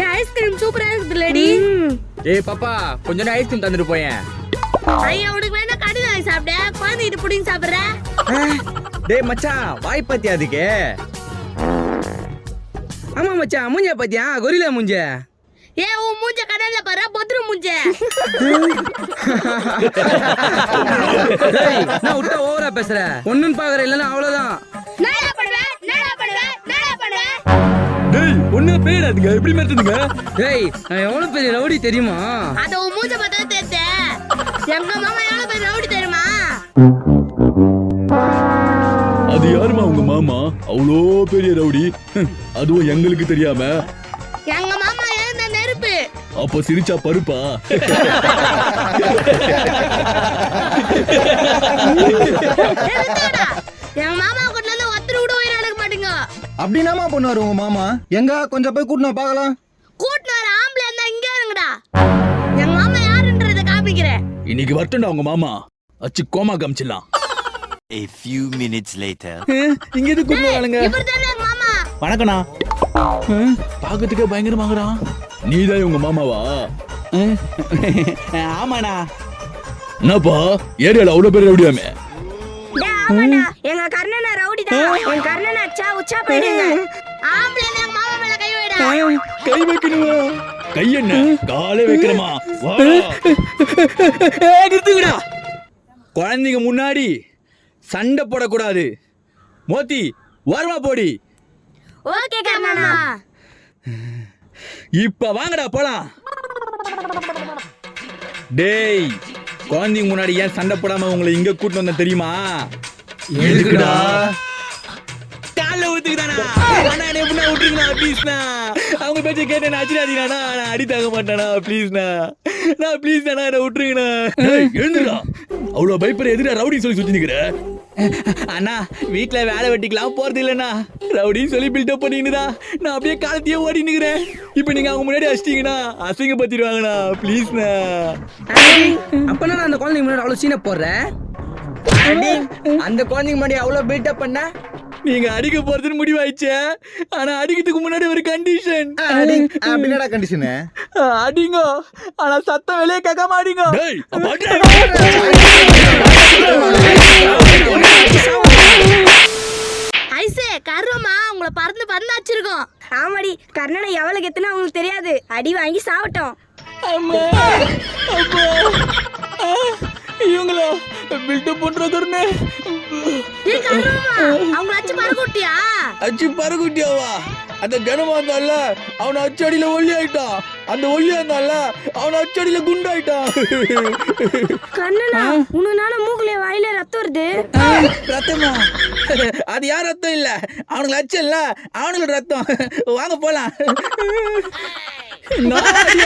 ஏன் ஐஸ்கிரீம் சூப்பரா இருக்குது லேடி ஏய் பாப்பா கொஞ்சம் ஐஸ்கிரீம் தந்துட்டு போயேன். ஐயா உனக்கு வேணா கடுகு வாங்கி சாப்பிட. குழந்தைகிட்ட புடிங்க சாப்பிடுற. டேய் மச்சான் வாய் பத்தி அதுக்கு? ஆமா மச்சான் மூஞ்ச பாத்தியா? கொரிலா மூஞ்ச. ஏ உன் மூஞ்ச கடல்ல பாரு பத்ரு மூஞ்ச. நான் விட்டா ஓவரா பேசுற ஒண்ணுன்னு பாக்குற இல்லன்னா அவ்வளவுதான். ஒண்ணு பேடாதுங்க எப்படி மாத்துதுங்க? டேய் நான் எவ்வளவு பெரிய ரவுடி தெரியுமா? அத உன் மூஞ்ச பார்த்தா தெரியுது. எங்க மாமா எவ்வளவு பேர் ரவுடி தெரியுமா? அது யாருமா உங்க மாமா? அவ்வளோ பெரிய ரவுடி. அதுவும் எங்களுக்கு தெரியாம. எங்க மாமா எழுந்த நெருப்பு. அப்ப சிரிச்சா பருப்பா? ஏய், அப்படின்னாமா பண்ணுவாரு உங்க மாமா? எங்க? கொஞ்சம் போய் கூட்டினா பார்க்கலாம். கூட்டின வர ஆம்பளை இருந்தா இங்க இருங்கடா. எங்க மாமா யாருன்றத காமிக்கிறேன். இன்னைக்கு வரட்டும்டா உங்க மாமா. அச்சு கோமா காமிச்சிடலாம். A few minutes later. இங்க எது கூட்டு வாழுங்க இவர் தானே எங்க மாமா? வணக்கண்ணா பாக்கிறதுக்கே பயங்கரமாகறான் நீதான் உங்க மாமாவா? ஆமாண்ணா என்னப்பா? ஏரியால அவ்வளவு பேர் ரவுடியாமே ஆமாடா எங்க கர்ணனா ரவுடி தான் என் கர்ணனா அச்சா உச்சா போயிடுங்க. ஆம்பளை எங்க மாமா மேல கை வைடா. கை வைக்கணுமா? கை என்ன? காலே வைக்கிறமா நிறுத்துங்கடா. குழந்தைங்க முன்னாடி சண்டை போடக்கூடாது. மோத்தி ஓரமா போடி. ஓகே கர்ணனா. இப்ப வாங்கடா போலாம். டேய் குழந்தைங்க முன்னாடி ஏன் சண்டை போடாம உங்களை இங்க கூட்டு வந்த தெரியுமா? எதுக்குடா? கால ஊத்துக்குதானா? அண்ணா என்ன எப்படின்னா விட்டுருங்கண்ணா ப்ளீஸ்ண்ணா அவங்க பேச்ச கேட்டு நான் அச்சிடாதீங்கண்ணா நான் அடி தாங்க மாட்டேண்ணா ப்ளீஸ்ண்ணா நான் ப்ளீஸ்ண்ணா என்ன விட்டுருங்கண்ணா. எழுந்துடா அவ்வளவு பயப்பட எதிரா ரவுடி சொல்லி சுத்தி நிக்கிற அண்ணா வீட்ல வேலை வெட்டிக்கலாம் போறது இல்லைண்ணா ரவுடின்னு சொல்லி பில்டப் பண்ணிக்கிட்டுதா நான் அப்படியே காலத்தையே ஓடி நிக்கிறேன் இப்போ நீங்க அவங்க முன்னாடி அடிச்சிட்டீங்கன்னா அசிங்கப்படுத்திடுவாங்கண்ணா ப்ளீஸ்ண்ணா அப்பனா நான் அந்த குழந்தைங்க முன்னாடி அவ்வளவு சீனை போடுறேன் அந்த குழந்தைங்க முன்னாடி அவ்வளவு பில்டப் பண்ண நீங்க அடிக்க போறதுன்னு முடிவாயிடுச்சே ஆனா அடிக்கிறதுக்கு முன்னாடி ஒரு கண்டிஷன் அப்படின்னடா கண்டிஷனு அடிங்க ஆனா சத்தம் வெளியே கேட்காம அடிங்க டேய் அப்ப அடி. ஐசே கருவமா உங்களை பறந்து பறந்து வச்சிருக்கோம் ஆமாடி. கர்ணனை எவ்வளவு கெத்துனா அவங்களுக்கு தெரியாது. அடி வாங்கி சாவட்டும் ஆ, இவங்களா பில்டப் பண்றதுன்னு அவங்கள அச்சு பறக்குட்டியா அச்சு பறகுட்டியாவா அந்த கனமா இருந்தால அவனை அச்சடியில ஒல்லி ஆயிட்டான் அந்த ஒல்லியா இருந்தால அவனை அச்சடியில குண்டாயிட்டான் கண்ணனா உன்னால மூக்குல வாயில ரத்தம் வருது. ரத்தமா? அது யார் ரத்தம் இல்ல? அவனுக்கு அச்சம் இல்ல. அவனுக்கு ரத்தம். வாங்க போலாம். நான் அடி